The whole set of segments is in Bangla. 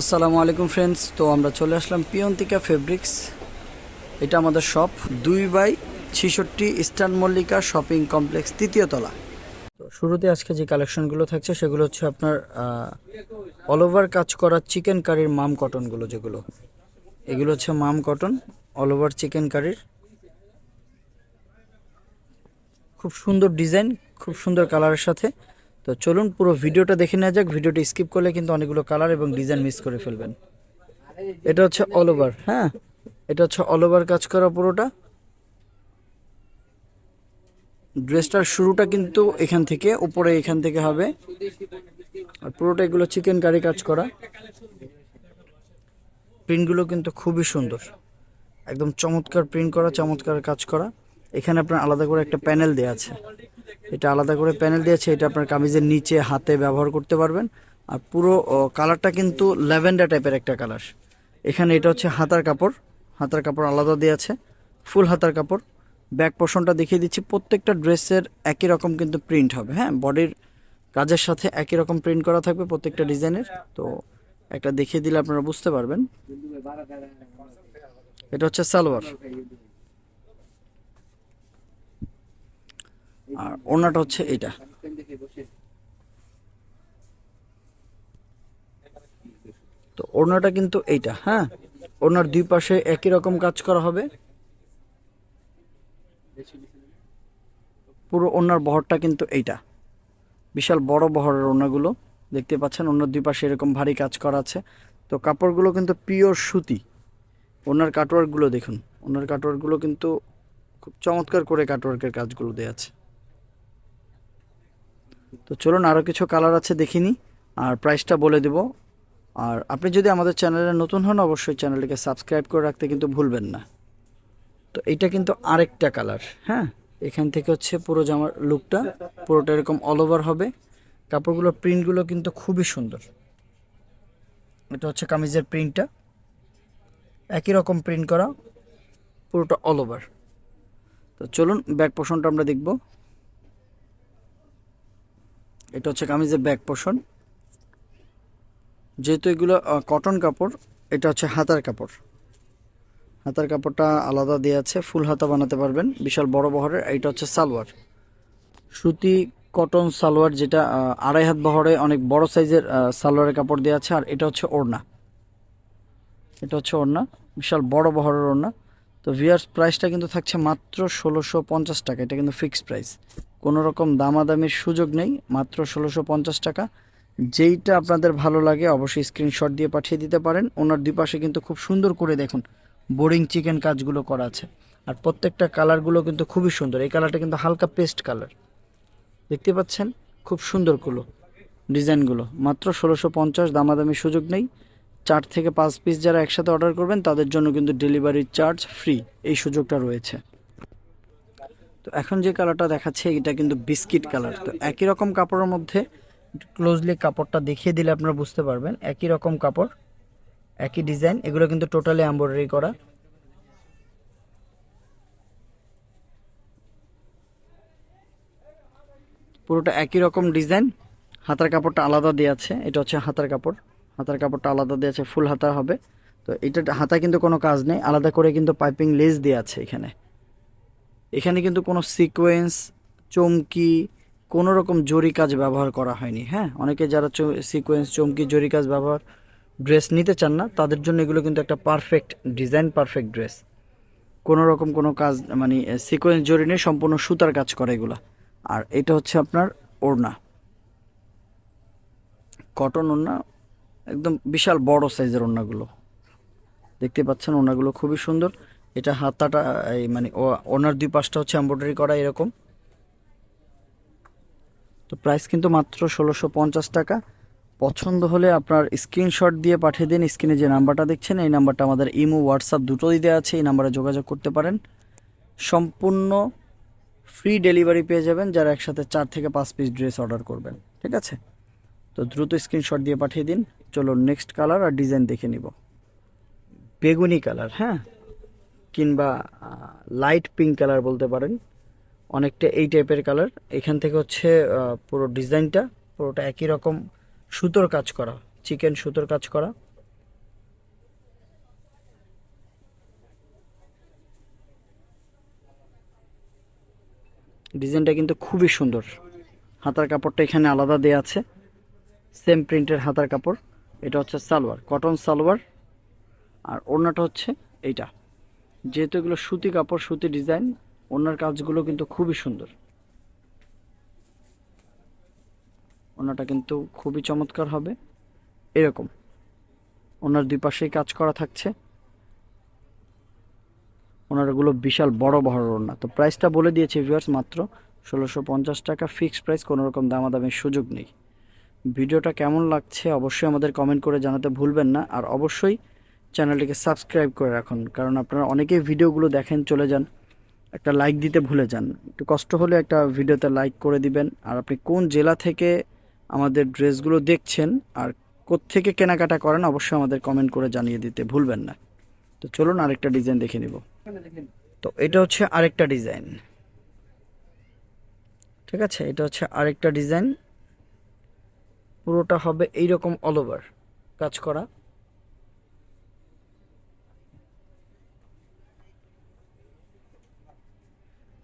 আসসালামু আলাইকুম ফ্রেন্ডস তো আমরা চলে আসলাম পিয়ন্তিকা ফেব্রিক্স এটা আমাদের শপ দুই বাই ছিষট্টি ইস্টার্ন মল্লিকা শপিং কমপ্লেক্স তৃতীয় তলা। তো শুরুতে আজকে যে কালেকশনগুলো থাকছে, সেগুলো হচ্ছে আপনার অল ওভার কাজ করা চিকেন কারির মাম কটনগুলো যেগুলো। এগুলো হচ্ছে মাম কটন অল ওভার চিকেন কারির খুব সুন্দর ডিজাইন খুব সুন্দর কালারের সাথে। তো চলুন পুরো ভিডিওটা দেখে নেওয়া যাক। ভিডিওটা স্কিপ করলে কিন্তু অনেকগুলো কালার এবং ডিজাইন মিস করে ফেলবেন। এটা হচ্ছে অল ওভার হ্যাঁ? এটা হচ্ছে অল ওভার কাজ করা পুরোটা। ড্রেসটার শুরুটা কিন্তু এখান থেকে, উপরে এখান থেকে হবে। আর পুরোটা এগুলো চিকেন কারি কাজ করা। প্রিন্টগুলো কিন্তু খুবই সুন্দর। একদম চমৎকার প্রিন্ট করা, চমৎকার কাজ করা। এখানে আপনার আলাদা করে একটা প্যানেল দেওয়া আছে। এটা আলাদা করে প্যানেল দিয়েছে, এটা আপনার কামিজের নিচে, হাতে ব্যবহার করতে পারবেন। আর পুরো কালারটা কিন্তু ল্যাভেন্ডার টাইপের একটা কালার এখানে এটা হচ্ছে হাতার কাপড় হাতার কাপড় আলাদা দেওয়া আছে ফুল হাতার কাপড়। ব্যাক পোর্শনটা দেখিয়ে দিচ্ছি, প্রত্যেকটা ড্রেসের একই রকম কিন্তু প্রিন্ট হবে হ্যাঁ? বডির কাজের সাথে একই রকম প্রিন্ট করা থাকবে প্রত্যেকটা ডিজাইনের তো একটা দেখিয়ে দিলে আপনারা বুঝতে পারবেন। এটা হচ্ছে সালোয়ার। আর ওনাটা হচ্ছে এটা। তো ওড়নাটা কিন্তু এইটা হ্যাঁ? ওনার দুই পাশে একই রকম কাজ করা হবে। পুরো ওনার বহরটা কিন্তু এইটা। বিশাল বড় বহরের ওনাগুলো দেখতে পাচ্ছেন? ওনার দুই পাশে এরকম ভারী কাজ করা আছে। তো কাপড়গুলো কিন্তু পিওর সুতি। ওনার কাটওয়ার্কগুলো দেখুন। ওনার কাটওয়ার্কগুলো কিন্তু খুব চমৎকার করে কাটওয়ার্কের কাজগুলো দেওয়া আছে। তো চলুন আরও কিছু কালার আছে দেখিনি আর প্রাইসটা বলে দেব। আর আপনি যদি আমাদের চ্যানেলে নতুন হন, অবশ্যই চ্যানেলটিকে সাবস্ক্রাইব করে রাখতে কিন্তু ভুলবেন না। তো এইটা কিন্তু আরেকটা কালার হ্যাঁ? এখান থেকে হচ্ছে পুরো জামার লুকটা পুরোটা এরকম অল ওভার হবে। কাপড়গুলোর প্রিন্টগুলো কিন্তু খুবই সুন্দর। এটা হচ্ছে কামিজের প্রিন্টটা একই রকম প্রিন্ট করা, পুরোটা অল ওভার তো চলুন ব্যাক পোর্শনটা আমরা দেখব। এটা হচ্ছে কামিজের ব্যাক পোর্শন যেহেতু এগুলো কটন কাপড়, এটা হচ্ছে হাতার কাপড়। হাতার কাপড়টা আলাদা দেওয়া আছে, ফুল হাতা বানাতে পারবেন। বিশাল বড় বহরের এটা হচ্ছে সালোয়ার। সুতি কটন সালোয়ার যেটা আড়াই হাত বহরে অনেক বড় সাইজের সালোয়ারের কাপড় দেওয়া আছে, আর এটা হচ্ছে ওড়না। এটা হচ্ছে ওড়না, বিশাল বড় বহরের ওড়না। তো ভিয়ার্স প্রাইসটা কিন্তু থাকছে মাত্র ষোলোশো পঞ্চাশ টাকা, এটা কিন্তু ফিক্সড প্রাইস কোনো রকম দামাদামির সুযোগ নেই, মাত্র ষোলোশো পঞ্চাশ টাকা। যেইটা আপনাদের ভালো লাগে, অবশ্যই স্ক্রিনশট দিয়ে পাঠিয়ে দিতে পারেন। ওনার দুই পাশে কিন্তু খুব সুন্দর করে দেখুন বোরিং চিকেন কাজগুলো করা আছে। আর প্রত্যেকটা কালারগুলো কিন্তু খুবই সুন্দর। এই কালারটা কিন্তু হালকা পেস্ট কালার দেখতে পাচ্ছেন? খুব সুন্দরগুলো ডিজাইনগুলো। মাত্র ষোলোশো পঞ্চাশ দামাদামি সুযোগ নেই। চার থেকে পাঁচ পিস যারা একসাথে অর্ডার করবেন, তাদের জন্য কিন্তু ডেলিভারি চার্জ ফ্রি এই সুযোগটা রয়েছে। তো এখন যে কালারটা দেখাচ্ছে, এটা কিন্তু বিস্কিট কালার। তো একই রকম কাপড়ের মধ্যে ক্লোজলি কাপড়টা দেখিয়ে দিলে আপনারা বুঝতে পারবেন, একই রকম কাপড়, একই ডিজাইন, এগুলো কিন্তু টোটালি এমব্রয়ডারি করা। পুরোটা একই রকম ডিজাইন, হাতার কাপড়টা আলাদা দেওয়া আছে, এটা হচ্ছে হাতার কাপড়, হাতার কাপড়টা আলাদা দেওয়া আছে, ফুল হাতা হবে। তো এটা হাতা কিন্তু কোনো কাজ নেই, আলাদা করে কিন্তু পাইপিং লেস দেওয়া আছে এখানে। এখানে কিন্তু কোনো সিকোয়েন্স চমকি, কোনো রকম জরি কাজ ব্যবহার করা হয়নি হ্যাঁ? অনেকে যারা সিকোয়েন্স চমকি, জরি কাজ ব্যবহার ড্রেস নিতে চান না, তাদের জন্য এগুলো কিন্তু একটা পারফেক্ট ডিজাইন পারফেক্ট ড্রেস কোনো রকম কোনো কাজ মানে সিকোয়েন্স জরি নিয়ে সম্পূর্ণ সুতার কাজ করে এগুলা। আর এটা হচ্ছে আপনার ওড়না। কটন ওড়না, একদম বিশাল বড় সাইজের ওড়নাগুলো। দেখতে পাচ্ছেন ওড়নাগুলো খুবই সুন্দর। এটা হাতাটা, এই মানে ওনার দুই পাশটা হচ্ছে এমব্রয়ডারি করা এরকম। তো প্রাইস কিন্তু মাত্র ষোলোশো পঞ্চাশ টাকা। পছন্দ হলে আপনার স্ক্রিনশট দিয়ে পাঠিয়ে দিন স্ক্রিনে যে নাম্বারটা দেখছেন, এই নাম্বারটা আমাদের ইমো হোয়াটসঅ্যাপ দুটোই দেওয়া আছে, এই নাম্বারে যোগাযোগ করতে পারেন। সম্পূর্ণ ফ্রি ডেলিভারি পেয়ে যাবেন যারা একসাথে চার থেকে পাঁচ পিস ড্রেস অর্ডার করবেন, ঠিক আছে? তো দ্রুত স্ক্রিনশট দিয়ে পাঠিয়ে দিন। চলো নেক্সট কালার আর ডিজাইন দেখে নিব। বেগুনি কালার হ্যাঁ? কিংবা লাইট পিঙ্ক কালার বলতে পারেন, অনেকটা এই টাইপের কালার এখান থেকে হচ্ছে পুরো ডিজাইনটা পুরোটা একই রকম সুতোর কাজ করা চিকেন সুতোর কাজ করা। ডিজাইনটা কিন্তু খুবই সুন্দর। হাতার কাপড়টা এখানে আলাদা দেওয়া আছে। সেম প্রিন্টের হাতার কাপড়। এটা হচ্ছে সালোয়ার কটন সালোয়ার। আর ওড়নাটা হচ্ছে এইটা। যেহেতু এগুলো সুতি কাপড়, সুতি ডিজাইন, ওনার কাজগুলো কিন্তু খুবই সুন্দর। ওনাটা কিন্তু খুবই চমৎকার হবে। এরকম। ওনার দুই পাশেই কাজ করা থাকছে। ওনারগুলো বিশাল বড় বড় ওড়না। তো প্রাইসটা বলে দিয়েছে ভিউয়ার্স মাত্র ষোলোশো পঞ্চাশ টাকা। ফিক্সড প্রাইস কোনো রকম দামাদামির সুযোগ নেই। ভিডিওটা কেমন লাগছে অবশ্যই আমাদের কমেন্ট করে জানাতে ভুলবেন না। আর অবশ্যই চ্যানেলটিকে সাবস্ক্রাইব করে রাখুন, কারণ আপনারা অনেকেই ভিডিওগুলো দেখেন, চলে যান, একটা লাইক দিতে ভুলে যান। একটু কষ্ট হলে একটা ভিডিওতে লাইক করে দিবেন। আর আপনি কোন জেলা থেকে আমাদের ড্রেসগুলো দেখছেন আর কোত্থেকে কেনাকাটা করেন, অবশ্যই আমাদের কমেন্ট করে জানিয়ে দিতে ভুলবেন না। তো চলুন আরেকটা ডিজাইন দেখে নিব। তো এটা হচ্ছে আরেকটা ডিজাইন ঠিক আছে? এটা হচ্ছে আরেকটা ডিজাইন পুরোটা হবে এইরকম অল ওভার কাজ করা।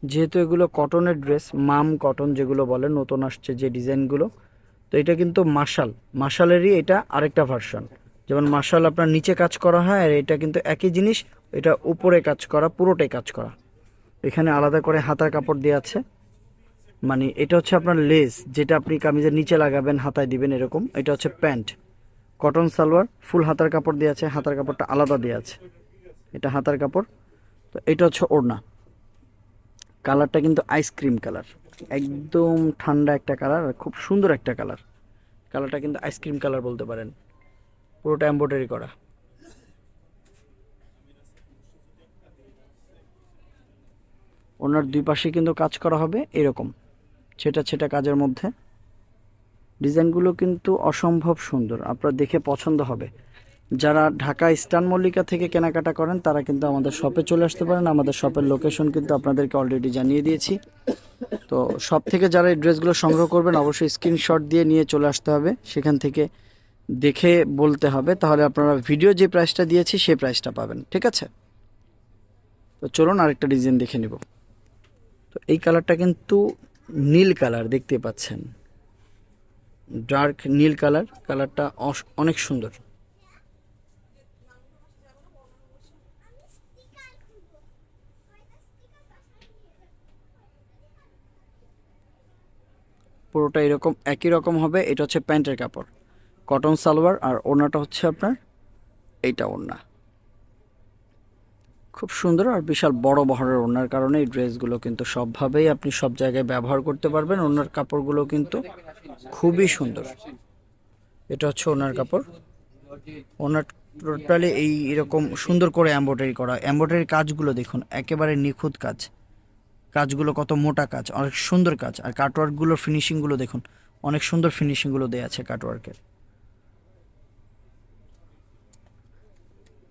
যেহেতু এগুলো কটনের ড্রেস, মাম কটন যেগুলো বলে, নতুন আসছে যে ডিজাইনগুলো, তো এটা কিন্তু মার্শাল মার্শালেরই এটা আরেকটা ভার্সন যেমন মার্শাল আপনার নিচে কাজ করা হয়, আর এটা কিন্তু একই জিনিস, এটা উপরে কাজ করা, পুরোটাই কাজ করা। এখানে আলাদা করে হাতার কাপড় দেওয়া আছে। মানে এটা হচ্ছে আপনার লেস যেটা আপনি কামিজের নিচে লাগাবেন, হাতায় দিবেন এরকম। এটা হচ্ছে প্যান্ট। কটন সালোয়ার ফুল হাতার কাপড় দেওয়া আছে, হাতার কাপড়টা আলাদা দেওয়া আছে। এটা হাতার কাপড়। তো এটা হচ্ছে ওড়না। কালারটা কিন্তু আইসক্রিম কালার একদম ঠান্ডা একটা কালার আর খুব সুন্দর একটা কালার কালারটা কিন্তু আইসক্রিম কালার বলতে পারেন। পুরোটা এম্ব্রয়ডারি করা। ওনার দুই পাশে কিন্তু কাজ করা হবে এরকম। ছেটা ছেটা কাজের মধ্যে। ডিজাইনগুলো কিন্তু অসম্ভব সুন্দর। আপনার দেখে পছন্দ হবে। যারা ঢাকা ইস্টার্ন মল্লিকা থেকে কেনাকাটা করেন, তারা কিন্তু আমাদের শপে চলে আসতে পারেন। আমাদের শপের লোকেশন কিন্তু আপনাদেরকে অলরেডি জানিয়ে দিয়েছি। তো সব থেকে যারা এই ড্রেসগুলো সংগ্রহ করবেন, অবশ্যই স্ক্রিনশট দিয়ে নিয়ে চলে আসতে হবে। সেখান থেকে দেখে বলতে হবে। তাহলে আপনারা ভিডিও যে প্রাইসটা দিয়েছি, সেই প্রাইসটা পাবেন। ঠিক আছে? তো চলুন আরেকটা ডিজাইন দেখে নিব। তো এই কালারটা কিন্তু নীল কালার দেখতে পাচ্ছেন। ডার্ক নীল কালার কালারটা অনেক সুন্দর। পুরোটা এরকম, একই রকম হবে। এটা হচ্ছে প্যান্টের কাপড়। কটন সালোয়ার, আর ওড়নাটা হচ্ছে আপনার এইটা ওড়না। খুব সুন্দর আর বিশাল বড় বহরের ওড়নার কারণে এই ড্রেসগুলো কিন্তু সবভাবেই আপনি সব জায়গায় ব্যবহার করতে পারবেন। ওনার কাপড়গুলো কিন্তু খুবই সুন্দর। এটা হচ্ছে ওনার কাপড়। ওনার টোটালি এই এরকম সুন্দর করে এম্ব্রয়ডারি করা। এম্ব্রয়ডারি কাজগুলো দেখুন, একেবারে নিখুঁত কাজ। কাজগুলো কত মোটা কাজ, অনেক সুন্দর কাজ। আর কাটওয়ার্কগুলোর ফিনিশিংগুলো দেখুন, অনেক সুন্দর ফিনিশিংগুলো দেওয়া আছে কাটওয়ার্কের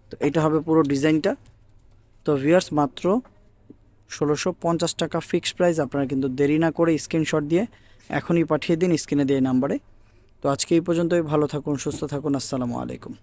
তো এটা হবে পুরো ডিজাইনটা। তো ভিউয়ার্স মাত্র ষোলোশো পঞ্চাশ টাকা ফিক্সড প্রাইস আপনারা কিন্তু দেরি না করে স্ক্রিনশট দিয়ে এখনই পাঠিয়ে দিন স্ক্রিনে দিয়ে নাম্বারে তো আজকে এই পর্যন্তই, ভালো থাকুন, সুস্থ থাকুন, আসসালামু আলাইকুম।